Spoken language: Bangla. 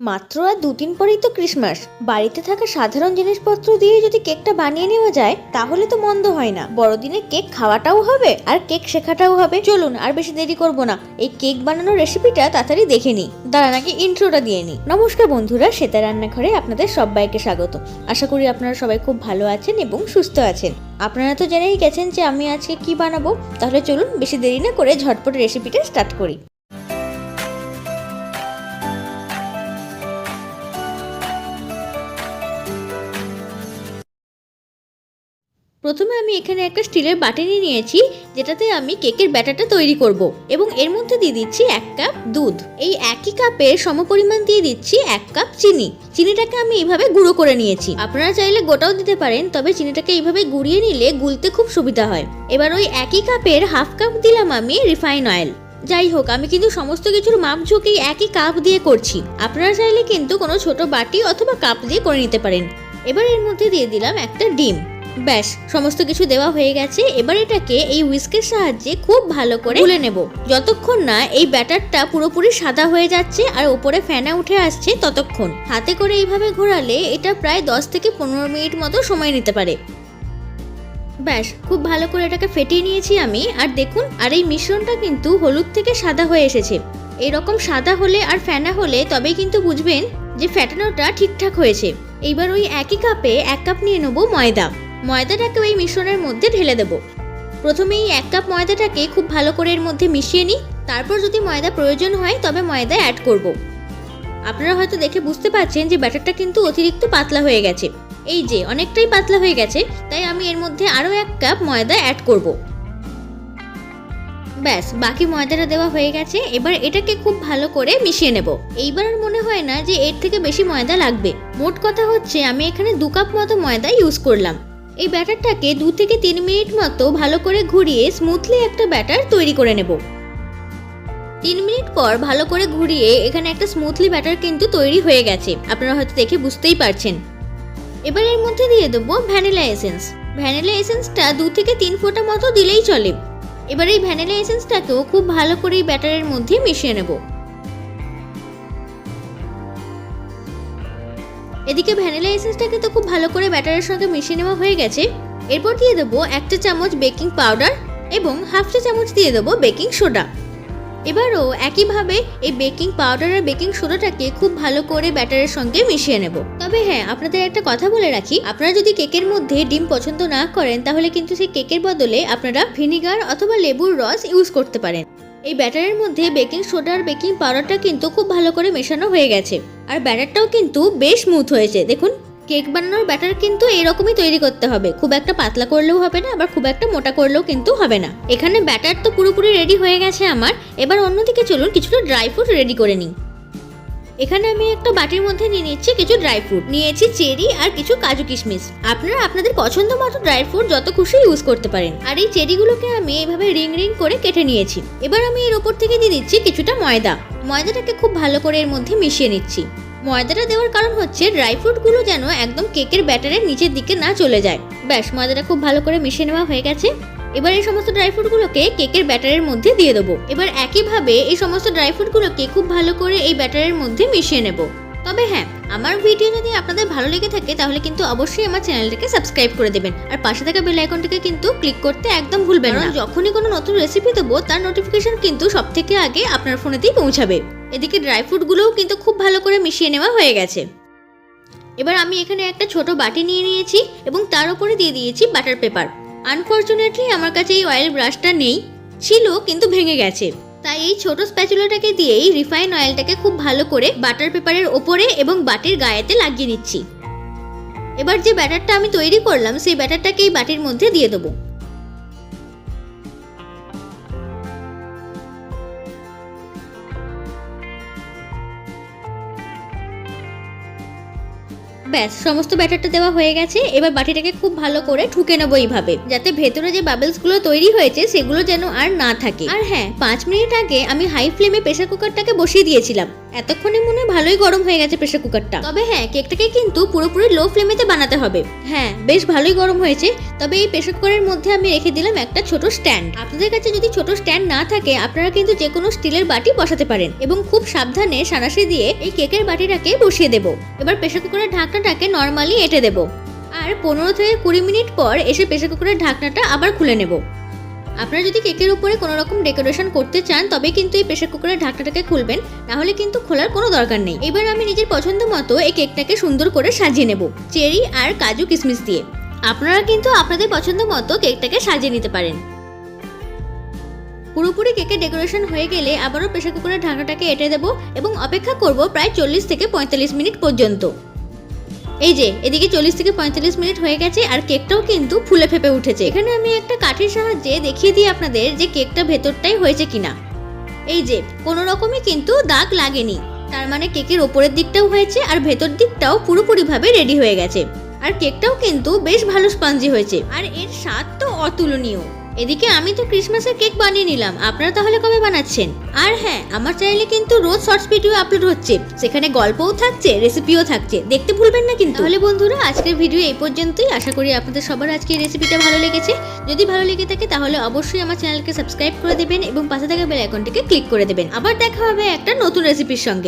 মাত্র আর দু দিন পরেই তো ক্রিসমাস বাড়িতে থাকা সাধারণ জিনিসপত্র দিয়ে যদি কেকটা বানিয়ে নেওয়া যায়, তাহলে তো মন্দ হয় না। বড়দিনে কেক খাওয়াটাও হবে, আর কেক শেখাটাও হবে। চলুন, আর বেশি দেরি করব না। এই কেক বানানোর রেসিপিটা তাড়াতাড়ি দেখে নিই। দাঁড়া নাকি ইন্ট্রোটা দিয়ে নিই। নমস্কার বন্ধুরা সেতা রান্নাঘরে আপনাদের সবাইকে স্বাগত। আশা করি আপনারা সবাই খুব ভালো আছেন এবং সুস্থ আছেন। আপনারা তো জেনেই গেছেন যে আমি আজকে কি বানাবো। তাহলে চলুন, বেশি দেরি না করে ঝটপট রেসিপিটা স্টার্ট করি। প্রথমে আমি এখানে একটা স্টিলের বাটি নিয়ে নিয়েছি, যেটাতে আমি কেকের ব্যাটারটা তৈরি করব এবং এর মধ্যে দিয়ে দিচ্ছি এক কাপ দুধ। এই একই কাপের সমপরিমাণ দিয়ে দিচ্ছি এক কাপ চিনি। চিনিটাকে আমি এইভাবে গুঁড়ো করে নিয়েছি। আপনারা চাইলে গোটাও দিতে পারেন, তবে চিনিটাকে এইভাবে গুঁড়িয়ে নিলে গুলতে খুব সুবিধা হয়। এবার ওই একই কাপের হাফ কাপ দিলাম আমি রিফাইন অয়েল। যাই হোক, আমি কিন্তু সমস্ত কিছুর মাপ ঝুঁকেই একই কাপ দিয়ে করছি। আপনারা চাইলে কিন্তু কোনো ছোট বাটি অথবা কাপ দিয়ে করে নিতে পারেন। এবার এর মধ্যে দিয়ে দিলাম একটা ডিম। ব্যাস, সমস্ত কিছু দেওয়া হয়ে গেছে। এবার এটাকে এই হুইস্কের সাহায্যে খুব ভালো করে গুলে নেব। যতক্ষণ না এই ব্যাটারটা পুরোপুরি সাদা হয়ে যাচ্ছে আর উপরে ফেনা উঠে আসছে, ততক্ষণ। হাতে করে এইভাবে ঘোরালে এটা প্রায় দশ থেকে পনেরো মিনিট মতো সময় নিতে পারে। ব্যাস, খুব ভালো করে এটাকে ফেটিয়ে নিয়েছি আমি। আর দেখুন, আর এই মিশ্রণটা কিন্তু হলুদ থেকে সাদা হয়ে এসেছে। এরকম সাদা হলে আর ফেনা হলে তবেই কিন্তু বুঝবেন যে ফ্যাটানোটা ঠিকঠাক হয়েছে। এইবার ওই একই কাপে এক কাপ নিয়ে নেব ময়দা। ময়দাটাকে ওই মিশ্রণের মধ্যে ঢেলে দেব। প্রথমে এই এক কাপ ময়দাটাকে খুব ভালো করে এর মধ্যে মিশিয়ে নিই। তারপর যদি ময়দা প্রয়োজন হয়, তবে ময়দা অ্যাড করব। আপনারা হয়তো দেখে বুঝতে পারছেন যে ব্যাটারটা কিন্তু অতিরিক্ত পাতলা হয়ে গেছে। এই যে, অনেকটাই পাতলা হয়ে গেছে, তাই আমি এর মধ্যে আরও এক কাপ ময়দা অ্যাড করব। ব্যাস, বাকি ময়দাটা দেওয়া হয়ে গেছে। এবার এটাকে খুব ভালো করে মিশিয়ে নেব। এইবার আর মনে হয় না যে এর থেকে বেশি ময়দা লাগবে। মোট কথা হচ্ছে, আমি এখানে দু কাপ মতো ময়দা ইউজ করলাম। এই ব্যাটারটাকে দু থেকে তিন মিনিট মতো ভালো করে ঘুরিয়ে স্মুথলি একটা ব্যাটার তৈরি করে নেব। তিন মিনিট পর ভালো করে ঘুরিয়ে এখানে একটা স্মুথলি ব্যাটার কিন্তু তৈরি হয়ে গেছে। আপনারা হয়তো দেখে বুঝতেই পারছেন। এবার এর মধ্যে দিয়ে দেবো ভ্যানিলা এসেন্স। ভ্যানিলা এসেন্সটা দু থেকে তিন ফোঁটা মতো দিলেই চলে। এবার এই ভ্যানিলা এসেন্সটাকেও খুব ভালো করে এই ব্যাটারের মধ্যে মিশিয়ে নেব। এদিকে ভ্যানিলা এসেন্সটাকে তো খুব ভালো করে ব্যাটারের সঙ্গে মিশিয়ে নেওয়া হয়ে গেছে। এরপর দিয়ে দেবো একটা চামচ বেকিং পাউডার এবং হাফ চা চামচ দিয়ে দেবো বেকিং সোডা। এবারও একইভাবে এই বেকিং পাউডার আর বেকিং সোডাটাকে খুব ভালো করে ব্যাটারের সঙ্গে মিশিয়ে নেব। তবে হ্যাঁ আপনাদের একটা কথা বলে রাখি, আপনারা যদি কেকের মধ্যে ডিম পছন্দ না করেন, তাহলে কিন্তু সেই কেকের বদলে আপনারা ভিনিগার অথবা লেবুর রস ইউজ করতে পারেন। এই ব্যাটারের মধ্যে বেকিং সোডা আর বেকিং পাউডারটা কিন্তু খুব ভালো করে মেশানো হয়ে গেছে। আর ব্যাটারটাও কিন্তু বেশ স্মুথ হয়েছে। দেখুন, কেক বানানোর ব্যাটার কিন্তু এরকমই তৈরি করতে হবে। খুব একটা পাতলা করলেও হবে না, আবার খুব একটা মোটা করলেও কিন্তু হবে না। এখানে ব্যাটার তো পুরোপুরি রেডি হয়ে গেছে আমার। এবার অন্যদিকে চলুন, কিছুটা ড্রাই ফ্রুট রেডি করে নিই। এখানে আমি একটা বাটির মধ্যে নিয়ে নিচ্ছি কিছু ড্রাই ফ্রুট নিয়েছি চেরি আর কিছু কাজু কিশমিশ। আপনারা আপনাদের পছন্দ মতো ড্রাই ফ্রুট যত খুশি ইউজ করতে পারেন। আর এই চেরিগুলোকে আমি এইভাবে রিং রিং করে কেটে নিয়েছি। এবার আমি এর ওপর থেকে দিয়ে দিচ্ছি কিছুটা ময়দা। ময়দাটাকে খুব ভালো করে এর মধ্যে মিশিয়ে নিচ্ছি। ময়দাটা দেওয়ার কারণ হচ্ছে ড্রাই ফ্রুটগুলো যেন একদম কেকের ব্যাটারের নিচের দিকে না চলে যায়। ব্যাস, ময়দাটা খুব ভালো করে মিশিয়ে নেওয়া হয়ে গেছে। এবার এই সমস্ত ড্রাই ফ্রুটগুলোকে কেকের ব্যাটারের মধ্যে দিয়ে দেবো। এবার একইভাবে এই সমস্ত ড্রাই ফ্রুটগুলোকে খুব ভালো করে এই ব্যাটারের মধ্যে মিশিয়ে নেব। তবে হ্যাঁ আমার ভিডিও যদি আপনাদের ভালো লেগে থাকে, তাহলে কিন্তু অবশ্যই আমার চ্যানেলটাকে সাবস্ক্রাইব করে দেবেন। আর পাশে থাকা বেল আইকনটাকে কিন্তু ক্লিক করতে একদম ভুলবেন না। যখনই কোনো নতুন রেসিপি দেবো, তার নোটিফিকেশন কিন্তু সব থেকে আগে আপনার ফোনেতেই পৌঁছাবে। এদিকে ড্রাই ফ্রুটগুলোও কিন্তু খুব ভালো করে মিশিয়ে নেওয়া হয়ে গেছে। এবার আমি এখানে একটা ছোট বাটি নিয়ে নিয়েছি এবং তার উপরে দিয়ে দিয়েছি বাটার পেপার আনফর্চুনেটলি আমার কাছে এই অয়েল ব্রাশটা নেই। ছিল, কিন্তু ভেঙে গেছে। তাই এই ছোট স্প্যাচুলাটাকে দিয়েই রিফাইন অয়েলটাকে খুব ভালো করে বাটার পেপারের ওপরে এবং বাটির গায়েতে লাগিয়ে নিচ্ছি। এবার যে ব্যাটারটা আমি তৈরি করলাম, সেই ব্যাটারটাকে এই বাটির মধ্যে দিয়ে দেবো। ব্যাস, সমস্ত ব্যাটারটা দেওয়া হয়ে গেছে। এবার বাটিটাকে খুব ভালো করে ঠুকে নেব এইভাবে, যাতে ভেতরে যে বাবলসগুলো তৈরি হয়েছে সেগুলো যেন আর না থাকে। আর হ্যাঁ পাঁচ মিনিট আগে আমি হাই ফ্লেমে প্রেসার কুকারটাকে বসিয়ে দিয়েছিলাম। এতক্ষণে মনে ভালোই গরম হয়ে গেছে প্রেসার কুকারটা তবে হ্যাঁ কেকটাকে কিন্তু পুরোপুরি লো ফ্লেমেতে বানাতে হবে। হ্যাঁ বেশ ভালোই গরম হয়েছে। তবে এই প্রেসার কুকারের মধ্যে আমি রেখে দিলাম একটা ছোট স্ট্যান্ড আপনাদের কাছে যদি ছোট স্ট্যান্ড না থাকে, আপনারা কিন্তু যে কোনো স্টিলের বাটি বসাতে পারেন। এবং খুব সাবধানে সানাসি দিয়ে এই কেকের বাটিটাকে বসিয়ে দেব। এবার প্রেসার কুকারের ঢাকনাটাকে নর্মালি এঁটে দেব। আর পনেরো থেকে কুড়ি মিনিট পর এসে প্রেসার কুকারের ঢাকনাটা আবার খুলে নেব। আপনারা যদি কেকের উপরে কোনো রকম ডেকোরেশন করতে চান, তবে কিন্তু এই প্রেসার কুকারের ঢাকনাটাকে খুলবেন, নাহলে কিন্তু খোলার কোনো দরকার নেই। এবার আমি নিজের পছন্দ মতো এই কেকটাকে সুন্দর করে সাজিয়ে নেব, চেরি আর কাজু কিশমিশ দিয়ে। আপনারা কিন্তু আপনাদের পছন্দ মতো কেকটাকে সাজিয়ে নিতে পারেন। পুরোপুরি কেকের ডেকোরেশন হয়ে গেলে আবারও প্রেসার কুকারের ঢাকনাটাকে এঁটে দেবো এবং অপেক্ষা করব প্রায় চল্লিশ থেকে পঁয়তাল্লিশ মিনিট পর্যন্ত। এই যে, এদিকে চল্লিশ থেকে পঁয়তাল্লিশ মিনিট হয়ে গেছে আর কেকটাও কিন্তু ফুলে ফেপে উঠেছে। এখানে আমি একটা কাঠের সাহায্যে দেখিয়ে দিই আপনাদের যে কেকটা ভেতরটাই হয়েছে কিনা। এই যে, কোনো রকমই কিন্তু দাগ লাগেনি। তার মানে কেকের ওপরের দিকটাও হয়েছে আর ভেতর দিকটাও পুরোপুরিভাবে রেডি হয়ে গেছে। আর কেকটাও কিন্তু বেশ ভালো স্পঞ্জি হয়েছে। আর এর স্বাদ তো অতুলনীয়। এদিকে আমি তো ক্রিসমাসের কেক বানিয়ে নিলাম, আপনারা তাহলে কবে বানাচ্ছেন? আর হ্যাঁ আমার চ্যানেলে কিন্তু রোজ শর্টস ভিডিও আপলোড হচ্ছে, সেখানে গল্পও থাকছে রেসিপিও থাকছে, দেখতে ভুলবেন না কিন্তু। তাহলে বন্ধুরা, আজকের ভিডিও এই পর্যন্তই, আশা করি আপনাদের সবার আজকে রেসিপিটা ভালো লেগেছে। যদি ভালো লেগে থাকে তাহলে অবশ্যই আমার চ্যানেলকে সাবস্ক্রাইব করে দেবেন এবং পাশে থাকা বেল আইকনটিকে ক্লিক করে দেবেন। আবার দেখা হবে একটা নতুন রেসিপির সঙ্গে।